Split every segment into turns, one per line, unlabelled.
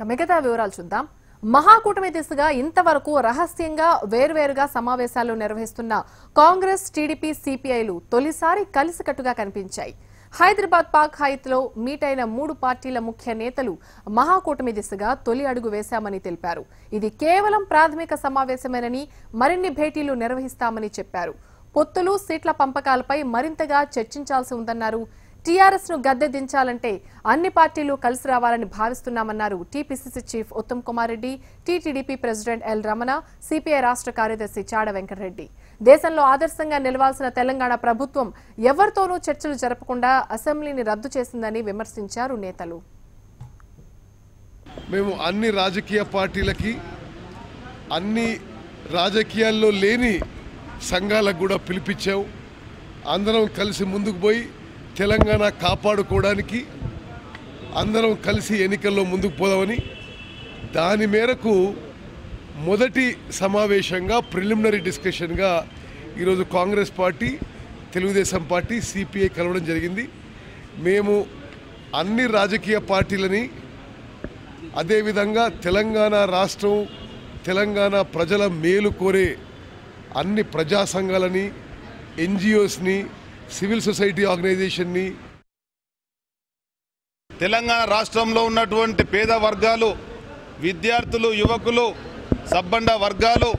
మిగతా వివరాలు చూద్దాం. మహాకూటమి దిశగా ఇంతవరకు రహస్యంగా వేర్వేరుగా సమావేశాలు నిర్వహిస్తున్న కాంగ్రెస్ టీడీపీ సిపిఐలు తొలిసారి కలిసికట్టుగా కనిపించాయి. హైదరాబాద్ పాక్ హైత్లో మీట్ అయిన మూడు పార్టీల ముఖ్య నేతలు మహాకూటమి దిశగా తొలి అడుగు వేశామని తెలిపారు. ఇది కేవలం ప్రాథమిక సమావేశమేనని మరిన్ని భేటీలు నిర్వహిస్తామని చెప్పారు. పొత్తులు సీట్ల పంపకాలపై మరింతగా చర్చించాల్సి ఉందన్నారు టీఆర్ఎస్ను గద్దె దించాలంటే అన్ని పార్టీలు కలిసి రావాలని భావిస్తున్నామన్నారు TPCC chief Uttam Kumar Reddy TTDP president L Ramana CPI రాష్ట్ర కార్యదర్శి చాడ వెంకటరెడ్డి. దేశంలో ఆదర్శంగా నిలవాల్సిన తెలంగాణ ప్రభుత్వం ఎవరితోనూ చర్చలు జరపకుండా అసెంబ్లీని రద్దు చేసిందని విమర్శించారు నేతలు.
మేము అన్ని రాజకీయ పార్టీలకి అన్ని రాజకీయాల్లో లేని సంఘాలకు కూడా పిలిపించావు అందరం కలిసి ముందుకు పోయి తెలంగాణ కాపాడుకోవడానికి అందరం కలిసి ఎన్నికల్లో ముందుకు పోదామని దాని మేరకు మొదటి సమావేశంగా ప్రిలిమినరీ డిస్కషన్గా ఈరోజు Congress party Telugu Desam party CPI కలవడం జరిగింది. మేము అన్ని రాజకీయ పార్టీలని అదేవిధంగా తెలంగాణ రాష్ట్రం తెలంగాణ ప్రజల మేలు కోరే అన్ని ప్రజా సంఘాలని ఎన్జిఓస్ని సివిల్ సొసైటీ ఆర్గనైజేషన్ని
తెలంగాణ రాష్ట్రంలో ఉన్నటువంటి పేద వర్గాలు విద్యార్థులు యువకులు సబ్బండ వర్గాలు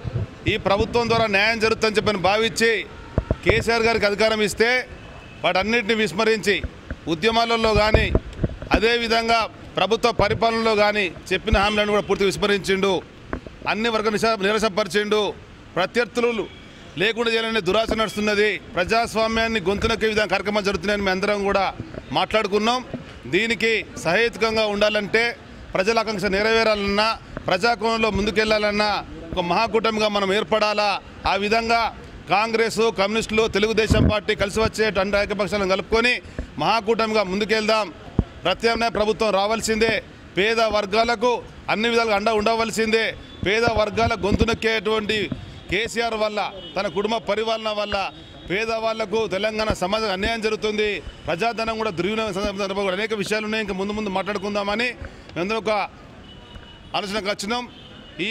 ఈ ప్రభుత్వం ద్వారా న్యాయం జరుగుతుందని చెప్పని భావించి కేసీఆర్ గారికి అధికారం ఇస్తే వాటన్నిటిని విస్మరించి ఉద్యమాలలో కానీ అదేవిధంగా ప్రభుత్వ పరిపాలనలో కానీ చెప్పిన హామీలను కూడా పూర్తి విస్మరించిండు. అన్ని వర్గ నిశ- నిరసపరిచిండు ప్రత్యర్థులు లేకుండా చేయాలనే దురాశ నడుస్తున్నది. ప్రజాస్వామ్యాన్ని గొంతునొక్కే విధంగా కార్యక్రమాలు జరుగుతున్నాయని మేము అందరం కూడా మాట్లాడుకున్నాం. దీనికి సహేతుకంగా ఉండాలంటే ప్రజల ఆకాంక్ష నెరవేరాలన్నా ప్రజాకోణంలో ముందుకెళ్ళాలన్నా ఒక మహాకూటమిగా మనం ఏర్పడాలా? ఆ విధంగా కాంగ్రెస్ కమ్యూనిస్టులు తెలుగుదేశం పార్టీ కలిసి వచ్చే రెండు ఐక్యపక్షాలను కలుపుకొని మహాకూటమిగా ముందుకెళ్దాం. ప్రత్యామ్నాయ ప్రభుత్వం రావాల్సిందే. పేద వర్గాలకు అన్ని విధాలుగా అండ ఉండవలసిందే. పేద వర్గాల గొంతు నొక్కేటువంటి కేసీఆర్ వల్ల తన కుటుంబ పరిపాలన వల్ల పేదవాళ్ళకు తెలంగాణ సమాజం అన్యాయం జరుగుతుంది. ప్రజాధనం కూడా దుర్వినియోగం కూడా అనేక విషయాలు ఉన్నాయి. ఇంకా ముందు ముందు మాట్లాడుకుందామని మేమందరం ఒక ఆలోచనకు వచ్చినాం. ఈ